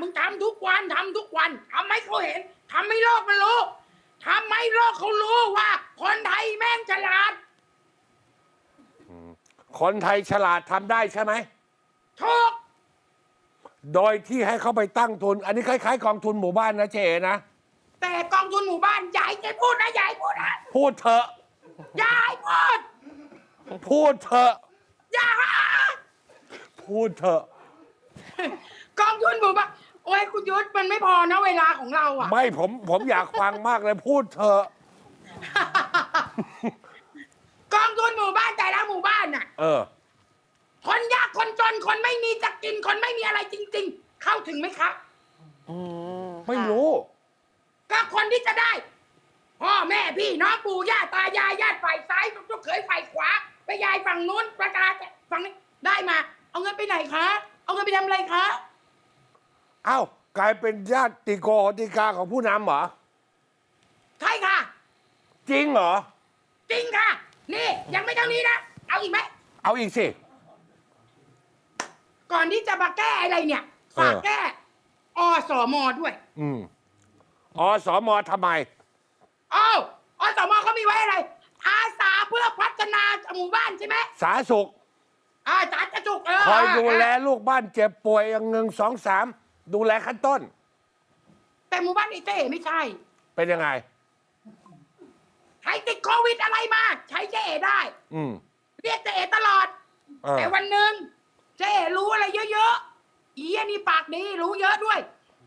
มึงทำทุกวันทำทุกวันทำให้เขาเห็นทำให้โลกมันรู้ทำให้โลกเขารู้ว่า คนไทยแม่งฉลาด คนไทยฉลาดทำได้ใช่ไหมถูกโดยที่ให้เขาไปตั้งทุน อันนี้คล้ายๆกองทุนหมู่บ้านนะเจเอนะ แต่กองทุนหมู่บ้านใหญ่ใจพูดนะใหญ่พูดนะพูดเถอะใหญ่พูด พูดเถอะใหญ่พูดเถอะ กองทุนหมู่บ้าน โอ้ยคุณยุทธมันไม่พอนะเวลาของเราอะ ไม่ผมผมอยากฟังมากเลยพูดเถอะกองทุนหมู่บ้านแต่ละหมู่บ้านน่ะ เออ คนยากคนจนคนไม่มีจะกินคนไม่มีอะไรจริง ๆ เข้าถึงไหมครับอืมไม่ค่ะรู้ ก็คนที่จะได้พ่อแม่พี่น้องปู่ย่าตายายญาติฝ่ายซ้ายลูกเขยฝ่ายขวาไปยายฝั่งนู้นประกาศฝั่งนี้ได้มา เอาเงินไปไหนคะ เอาเงินไปทำอะไรคะเอ้ากลายเป็นญาติโกโหติกาของผู้นำเหรอ ใช่ค่ะ จริงเหรอ จริงค่ะ นี่ยังไม่เท่านี้นะ เอาอีกไหม เอาอีกสิ ก่อนที่จะมาแก้อะไรเนี่ย ฝากเออ แก้อสมด้วย อืมอสมทำไมอ้าวอสมเขามีไว้อะไร อาสาเพื่อพัฒนาหมู่บ้านใช่ไหมสาธารณสุข อาสาจะจุกเออคอยดูแลลูกบ้านเจ็บป่วยอย่างหนึ่งสองสาม ดูแลขั้นต้น แต่หมู่บ้านไอ้เต้ไม่ใช่ เป็นยังไง ใครติดโควิดอะไรมา ใช้เจ๊เอได้ อืมเรียกเจ๊เอตลอด เออแต่วันหนึ่งเจ๊เอรู้อะไรเยอะๆอีอันนี่ปากดีรู้เยอะด้วย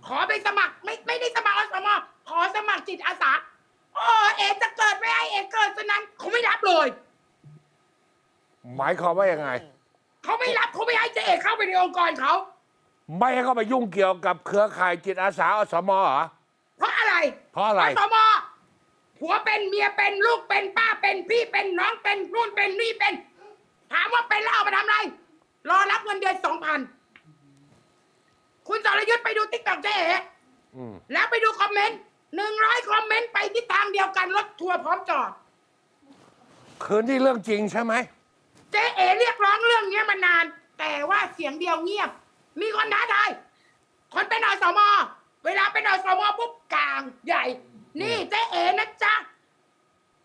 ขอไปสมัครไม่ไม่ได้สมัครอสมขอสมัครจิตอาสาโอ้เอจะเกิดไม่ให้เอเกิดฉะนั้นเขาไม่รับเลยหมายความว่ายังไง เขาไม่รับเขาไม่ให้เจ๊เอเข้าไปในองค์กรเขา ไม่ให้เขาไปยุ่งเกี่ยวกับเครือข่ายจิตอาสาอสมเหรอ เพราะอะไรเพราะอะไรอสมผัวเป็นเมียเป็นลูกเป็นป้าเป็นพี่เป็นน้องเป็นนู่นเป็นนี่เป็น ถามว่าเป็นแล้วเอามาทำอะไร รอรับเงินเดือนสองพันคุณสรยุทธ์ไปดูติ๊กต็อกเจ๊เอ๋อืมแล้วไปดูคอมเมนต์หนึ่งร้อยคอมเมนต์ไปทิศทางเดียวกันรถทัวร์พร้อมจอด คืนที่เรื่องจริงใช่ไหม เจ๊เอ๋เรียกร้องเรื่องเนี้ยมานาน แต่ว่าเสียงเดียวเงียบ มีคนท้าทายคนเป็นอสม เวลาเป็นอสมปุ๊บกลางใหญ่ นี่เจ๊เอ๋นะจ๊ะ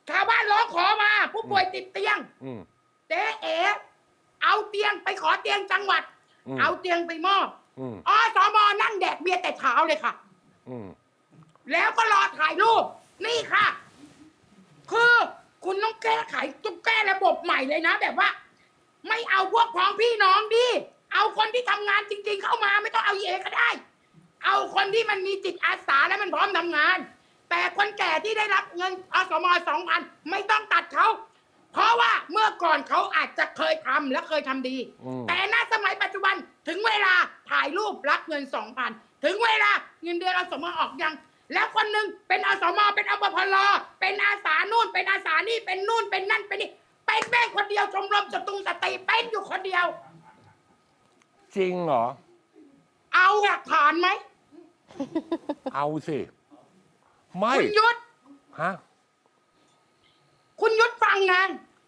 ชาวบ้านร้องขอมา ผู้ป่วยติดเตียงอืม เจ๊เอ๋เอาเตียงไปขอเตียงจังหวัด อืม เอาเตียงไปมอบอืมอสมนั่งแดกเบียร์แต่เช้าเลยค่ะ อืม แล้วก็รอถ่ายรูป นี่ค่ะ คือคุณต้องแก้ไขต้องแก้ระบบใหม่เลยนะ แบบว่า ไม่เอาพวกพ้องพี่น้องดิ เอาคนที่ทำงานจริง ๆ เข้ามาไม่ต้องเอาเอก็ได้ เอาคนที่มันมีจิตอาสาและมันพร้อมทำงาน แต่คนแก่ที่ได้รับเงินอสมสองพันไม่ต้องตัดเขาเพราะว่าเมื่อก่อนเขาอาจจะเคยทำและเคยทำดี อืม แต่ณสมัยปัจจุบันถึงเวลาถ่ายรูปรับเงินสองพันถึงเวลาเงินเดือนอสมออกยัง แล้วคนหนึ่งเป็นอสมเป็นอปพลเป็นอาสานู่น เป็นอาสานี่เป็นนู่นเป็นนั่นเป็นนี่เป็นแม่งคนเดียวชมรมสตุงสติเป็นอยู่คนเดียว จริงเหรอ เอาหลักฐานไหมเอาสิ ไม่คุณยุทธฮะคุณยุทธฟังนะ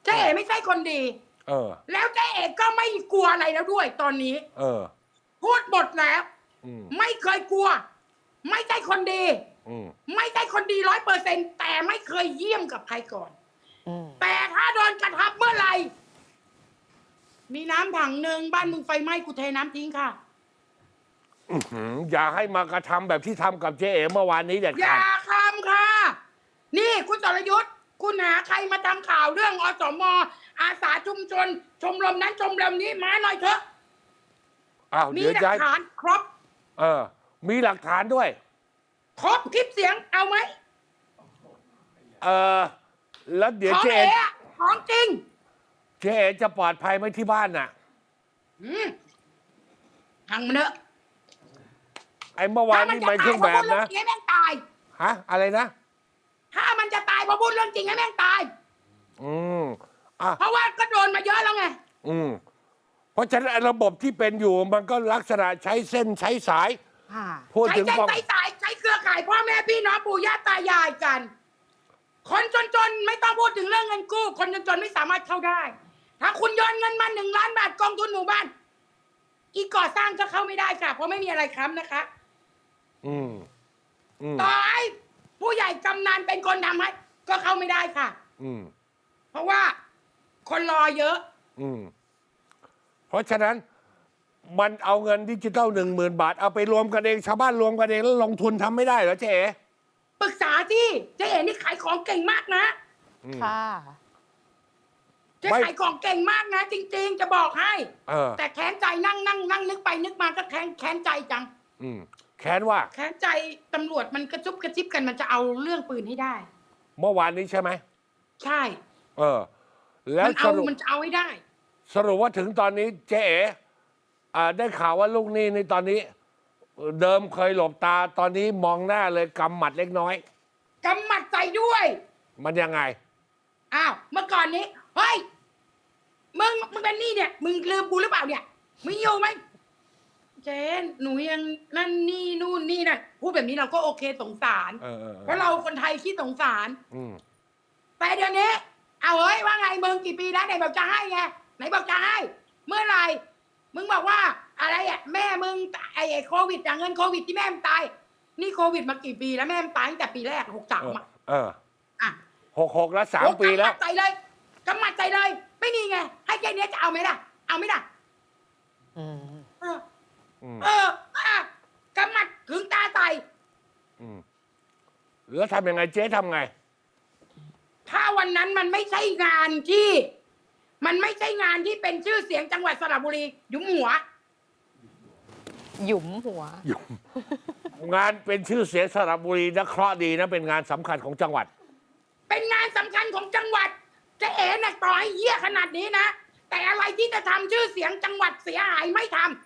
เจ๊เอ๋ไม่ใช่คนดี เออ แล้วเจ๊เอ๋ก็ไม่กลัวอะไรแล้วด้วยตอนนี้ เออ พูดหมดแล้วอืมไม่เคยกลัว ไม่ใช่คนดี อืมไม่ใช่คนดีร้อยเปอร์เซ็นแต่ไม่เคยเยี่ยมกับใครก่อน อืมแต่ถ้าโดนกระทำเมื่อไหร่ มีน้ำถังหนึ่งบ้านมึงไฟไหม้กูเทน้ำทิ้งค่ะ อื้อหืออย่าให้มากระทำแบบที่ทำกับเจ๊เอ๋เมื่อวานนี้เด็ดอขาย่าดคำค่ะ นี่คุณสรยุทธ์คุณหาใครมาทำข่าวเรื่องอสมอาสาชุมชน ชมรมนั้นชมรมนี้มาหน่อยเถอะ อ้าวมีเดี๋ยวหลัจะกให้ฐานครบ เออ มีหลักฐานด้วย ครบคลิปเสียงเอาไหมเออแล้วเดี๋ยวของเจ๊เอ๋เอ๋อะของจริง เจ๊เอ๋จะปลอดภัยไหมที่บ้านน่ะ อืมทางมันเถอะไอ้เมื่อวานถ้ามันี่จะเป็นตายเครื่องเพแบราะบพูดเรื่อนะงจริงให้แม่งตาย ฮะ อะไรนะ ถ้ามันจะตายเพราะพูดเรื่องจริงให้แม่งตาย อืมอะเพราะว่าก็โดนมาเยอะแล้วไง อืมเพราะฉะนั้นไอ้ระบบที่เป็นอยู่มันก็ลักษณะใช้เส้นใช้สายค่ะพูดใช้ถึงใจบอกใช้สายใช้เครือข่ายพ่อแม่พี่น้องปู่ย่าตายายกัน คนจนๆไม่ต้องพูดถึงเรื่องเงินกู้ คนจนๆไม่สามารถเข้าได้ ถ้าคุณโยนเงินมาหนึ่งล้านบาทกองทุนหมู่บ้าน อีกก่อสร้างก็เข้าไม่ได้ค่ะ เพราะไม่มีอะไรค้ำนะคะ อืมอืมต่อให้ผู้ใหญ่กำนันเป็นคนทำให้ก็เข้าไม่ได้ค่ะ อืมเพราะว่าคนรอเยอะ อืมเพราะฉะนั้นมันเอาเงินดิจิตอลหนึ่งหมื่นบาท เอาไปรวมกันเองชาวบ้านรวมกันเองแล้วลงทุนทำไม่ได้เหรอเจ๊เอ๋ปรึกษาที่เจ๊เอ๋นี่ขายของเก่งมากนะ อืม ค่ะ เจ๊ไม่ ขายของเก่งมากนะ จริง ๆ จะบอกให้ เออแต่แค้นใจนั่งนั่งนั่งนึกไปนึกมาก็แค้นแค้นใจจัง อืมแค้นว่าแค้นใจตำรวจมันกระชุบกระชิบกันมันจะเอาเรื่องปืนให้ได้ เมื่อวานนี้ใช่ไหมใช่ เออ แล้วมันสเอารุปมันจะเอาให้ได้ สรุปว่าถึงตอนนี้เจ๊เอ๋อ่าได้ข่าวว่าลูกหนี้ในตอนนี้ เดิมเคยหลบตาตอนนี้มองหน้าเลยกำหมัดเล็กน้อย กำหมัดใจด้วย มันยังไง อ้าว เมื่อก่อนนี้ เฮ้ยมึงมึง เป็นหนี่เนี่ย มึงลืมกูหรือเปล่าเนี่ยมึงอยู่ไหมเจนหนูยังนั่นนี่นู่นนี่นั่นพูดแบบนี้เราก็โอเคสงสาร เออเออเอเพราะเราคนไทยขี้สงสาร อืมแต่เดี๋ยวนี้ เอาเฮ้ยว่าไงมึงกี่ปีแล้วไหนบอกจะให้ไงไหนบอกจะให้ เมื่อไหร่มึงบอกว่าอะไรอะแม่มึงไอ้ไอ้โควิดอะเงินโควิดที่แม่มึงตายนี่โควิดมากี่ปีแล้วแม่มึงตายตั้งแต่ปีแรกหกสามอะเอออะหกหกแล้วสามปีแล้วกำมัดใจเลย กำมัดใจเลย ไม่มีไง ให้แค่เนี้ยจะเอาไหมล่ะ เอาไหมล่ะ อืมเออ อืมเอออะกำมัดถึงตาใส่อืมแล้วทำยังไงเจ๊ทำไง ถ้าวันนั้นมันไม่ใช่งานที่ มันไม่ใช่งานที่เป็นชื่อเสียงจังหวัดสระบุรีหยุมหัว หยุมหัว งานเป็นชื่อเสียงสระบุรีนะเคราะห์ดีนะเป็นงานสำคัญของจังหวัด เป็นงานสำคัญของจังหวัดเจะเอ๋น่ะต่อให้เยี่ยขนาดนี้นะ แต่อะไรที่จะทำชื่อเสียงจังหวัดเสียหายไม่ท